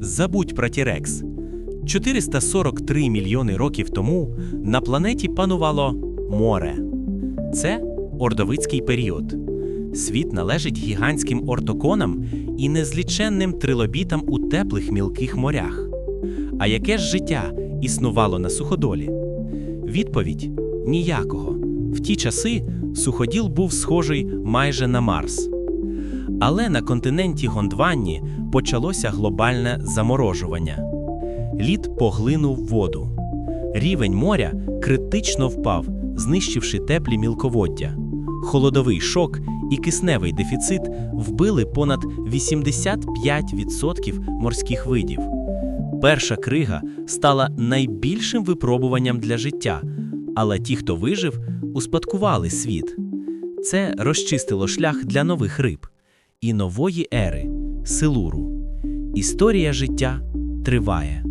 Забудь про Тірекс. 443 мільйони років тому на планеті панувало море. Це ордовицький період. Світ належить гігантським ортоконам і незліченним трилобітам у теплих мілких морях. А яке ж життя існувало на суходолі? Відповідь ніякого. В ті часи суходіл був схожий майже на Марс. Але на континенті Гондванні почалося глобальне заморожування. Лід поглинув воду. Рівень моря критично впав, знищивши теплі мілководдя. Холодовий шок і кисневий дефіцит вбили понад 85% морських видів. Перша крига стала найбільшим випробуванням для життя, але ті, хто вижив, успадкували світ. Це розчистило шлях для нових риб і нової ери силуру. Історія життя триває.